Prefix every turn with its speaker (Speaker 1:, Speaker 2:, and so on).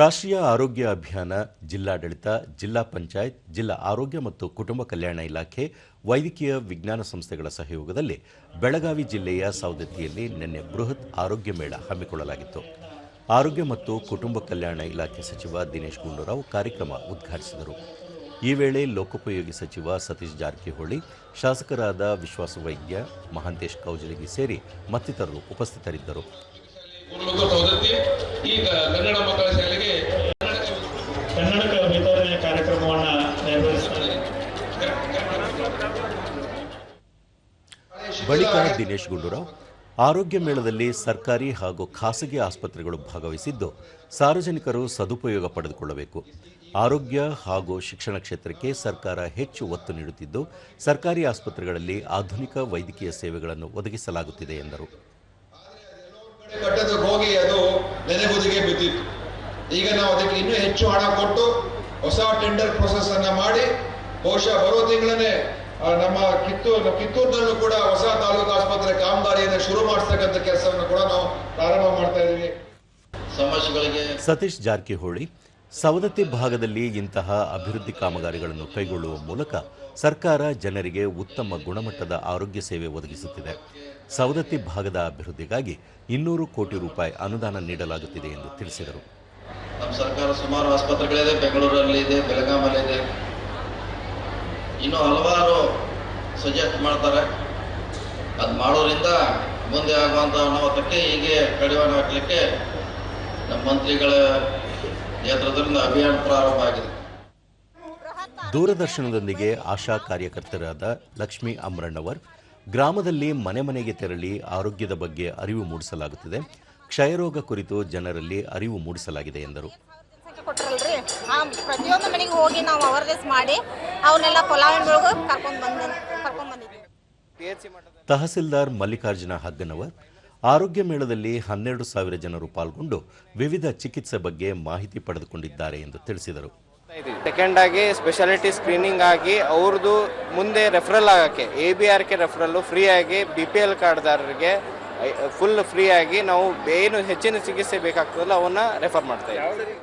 Speaker 1: ರಾಷ್ಟ್ರೀಯ ಆರೋಗ್ಯ ಅಭಿಯಾನ ಜಿಲ್ಲಾಡಳಿತ, ಜಿಲ್ಲಾ ಪಂಚಾಯತ್, ಜಿಲ್ಲಾ ಆರೋಗ್ಯ ಮತ್ತು ಕುಟುಂಬ ಕಲ್ಯಾಣ ಇಲಾಖೆ, ವೈದ್ಯಕೀಯ ವಿಜ್ಞಾನ ಸಂಸ್ಥೆಗಳ ಸಹಯೋಗದಲ್ಲಿ ಬೆಳಗಾವಿ ಜಿಲ್ಲೆಯ ಸೌದತ್ತಿಯಲ್ಲಿ ನಿನ್ನೆ ಬೃಹತ್ ಆರೋಗ್ಯ ಮೇಳ ಹಮ್ಮಿಕೊಳ್ಳಲಾಗಿತ್ತು. ಆರೋಗ್ಯ ಮತ್ತು ಕುಟುಂಬ ಕಲ್ಯಾಣ ಇಲಾಖೆ ಸಚಿವ ದಿನೇಶ್ ಗುಂಡೂರಾವ್ ಕಾರ್ಯಕ್ರಮ ಉದ್ಘಾಟಿಸಿದರು. ಈ ವೇಳೆ ಲೋಕೋಪಯೋಗಿ ಸಚಿವ ಸತೀಶ್ ಜಾರಕಿಹೊಳಿ, ಶಾಸಕರಾದ ವಿಶ್ವಾಸ ವೈದ್ಯ ಮಹಾಂತೇಶ್ ಕೌಜಲಗಿ ಸೇರಿ ಮತ್ತಿತರರು ಉಪಸ್ಥಿತರಿದ್ದರು. ಬಳಿಕ ದಿನೇಶ್ ಗುಂಡೂರಾವ್, ಆರೋಗ್ಯ ಮೇಳದಲ್ಲಿ ಸರ್ಕಾರಿ ಹಾಗೂ ಖಾಸಗಿ ಆಸ್ಪತ್ರೆಗಳು ಭಾಗವಹಿಸಿದ್ದು, ಸಾರ್ವಜನಿಕರು ಸದುಪಯೋಗ ಪಡೆದುಕೊಳ್ಳಬೇಕು. ಆರೋಗ್ಯ ಹಾಗೂ ಶಿಕ್ಷಣ ಕ್ಷೇತ್ರಕ್ಕೆ ಸರ್ಕಾರ ಹೆಚ್ಚು ಒತ್ತು ನೀಡುತ್ತಿದ್ದು, ಸರ್ಕಾರಿ ಆಸ್ಪತ್ರೆಗಳಲ್ಲಿ ಆಧುನಿಕ ವೈದ್ಯಕೀಯ ಸೇವೆಗಳನ್ನು ಒದಗಿಸಲಾಗುತ್ತಿದೆ ಎಂದರು.
Speaker 2: ಹೋಗಿ ಅದು ನೆನೆಗುದಿಗೆ ಬಿದ್ದಿತ್ತು. ಈಗ ನಾವು ಅದಕ್ಕೆ ಇನ್ನೂ ಹೆಚ್ಚು ಹಣ ಕೊಟ್ಟು ಹೊಸ ಟೆಂಡರ್ ಪ್ರೊಸೆಸ್ ಅನ್ನ ಮಾಡಿ, ಬಹುಶಃ ಬರೋ ತಿಂಗಳನ್ನೇ ನಮ್ಮ ಕಿತ್ತೂರು ಕಿತ್ತೂರಿನಲ್ಲೂ ಕೂಡ ಹೊಸ ತಾಲೂಕು ಆಸ್ಪತ್ರೆ ಕಾಮಗಾರಿಯನ್ನು ಶುರು ಮಾಡಿಸ್ತಕ್ಕಂಥ ಕೆಲಸವನ್ನು ಕೂಡ ನಾವು ಪ್ರಾರಂಭ ಮಾಡ್ತಾ ಇದ್ದೀವಿ.
Speaker 3: ಸಮಸ್ಯೆಗಳಿಗೆ
Speaker 1: ಸತೀಶ್ ಜಾರಕಿಹೊಳಿ ಸವದತ್ತಿ ಭಾಗದಲ್ಲಿ ಇಂತಹ ಅಭಿವೃದ್ಧಿ ಕಾಮಗಾರಿಗಳನ್ನು ಕೈಗೊಳ್ಳುವ ಮೂಲಕ ಸರ್ಕಾರ ಜನರಿಗೆ ಉತ್ತಮ ಗುಣಮಟ್ಟದ ಆರೋಗ್ಯ ಸೇವೆ ಒದಗಿಸುತ್ತಿದೆ. ಸವದತ್ತಿ ಭಾಗದ ಅಭಿವೃದ್ಧಿಗಾಗಿ ಇನ್ನೂರು ಕೋಟಿ ರೂಪಾಯಿ ಅನುದಾನ ನೀಡಲಾಗುತ್ತಿದೆ ಎಂದು ತಿಳಿಸಿದರು.
Speaker 3: ನಮ್ಮ ಸರ್ಕಾರ ಸುಮಾರು ಆಸ್ಪತ್ರೆಗಳಿದೆ ಬೆಂಗಳೂರಲ್ಲಿ ಇದೆ ಬೆಳಗಾಮಲ್ಲಿ ಇದೆ ಇನ್ನು ಹಲವಾರು ಸಜೆಸ್ಟ್ ಮಾಡ್ತಾರೆ. ಅದು ಮಾಡೋದ್ರಿಂದ ಮುಂದೆ ಆಗುವಂಥ ಅನಾಹುತಕ್ಕೆ ಹೀಗೆ ಕಡಿವಾಣ ಹಾಕಲಿಕ್ಕೆ ನಮ್ಮ ಮಂತ್ರಿಗಳ ನೇತೃತ್ವದಿಂದ ಅಭಿಯಾನ ಪ್ರಾರಂಭ ಆಗಿದೆ.
Speaker 1: ದೂರದರ್ಶನದೊಂದಿಗೆ ಆಶಾ ಕಾರ್ಯಕರ್ತರಾದ ಲಕ್ಷ್ಮಿ ಅಮ್ರಣ್ಣವರ್, ಗ್ರಾಮದಲ್ಲಿ ಮನೆ ಮನೆಗೆ ತೆರಳಿ ಆರೋಗ್ಯದ ಬಗ್ಗೆ ಅರಿವು ಮೂಡಿಸಲಾಗುತ್ತಿದೆ. ಕ್ಷಯರೋಗ ಕುರಿತು ಜನರಲ್ಲಿ ಅರಿವು ಮೂಡಿಸಲಾಗಿದೆ ಎಂದರು.
Speaker 4: ಕೊಟ್ರಲ್ರಿ? ಆ ಪ್ರತಿಯೊಂದು ಮನೆಗೆ ಹೋಗಿ ನಾವು ಅವೇರ್ನೆಸ್ ಮಾಡಿ ಅವನ್ನೆಲ್ಲ ಒಳಗ ಕರ್ಕೊಂಡ್ ಬಂದ ಕರ್ಕೊಂಡ್ ಬಂದಿದ್ವಿ.
Speaker 1: ತಹಸೀಲ್ದಾರ್ ಮಲ್ಲಿಕಾರ್ಜುನ ಹಗ್ಗನವರ್ ಆರೋಗ್ಯ ಮೇಳದಲ್ಲಿ ಹನ್ನೆರಡು ಸಾವಿರ ಜನರು ಪಾಲ್ಗೊಂಡು ವಿವಿಧ ಚಿಕಿತ್ಸೆ ಬಗ್ಗೆ ಮಾಹಿತಿ ಪಡೆದುಕೊಂಡಿದ್ದಾರೆ ಎಂದು ತಿಳಿಸಿದರು.
Speaker 5: ಸೆಕೆಂಡ್ ಆಗಿ ಸ್ಪೆಷಾಲಿಟಿ ಸ್ಕ್ರೀನಿಂಗ್ ಆಗಿ ಅವ್ರದ್ದು ಮುಂದೆ ರೆಫರಲ್ ಆಗಕ್ಕೆ A B R K referral free ಆಗಿ ಬಿ ಪಿ ಎಲ್ ಕಾರ್ಡ್ದಾರರಿಗೆ ಫುಲ್ ಫ್ರೀ ಆಗಿ ನಾವು ಏನು ಹೆಚ್ಚಿನ ಚಿಕಿತ್ಸೆ ಬೇಕಾಗ್ತದಲ್ಲ ಅವನ್ನ ರೆಫರ್ ಮಾಡ್ತಾ ಇದ್ದೀವಿ.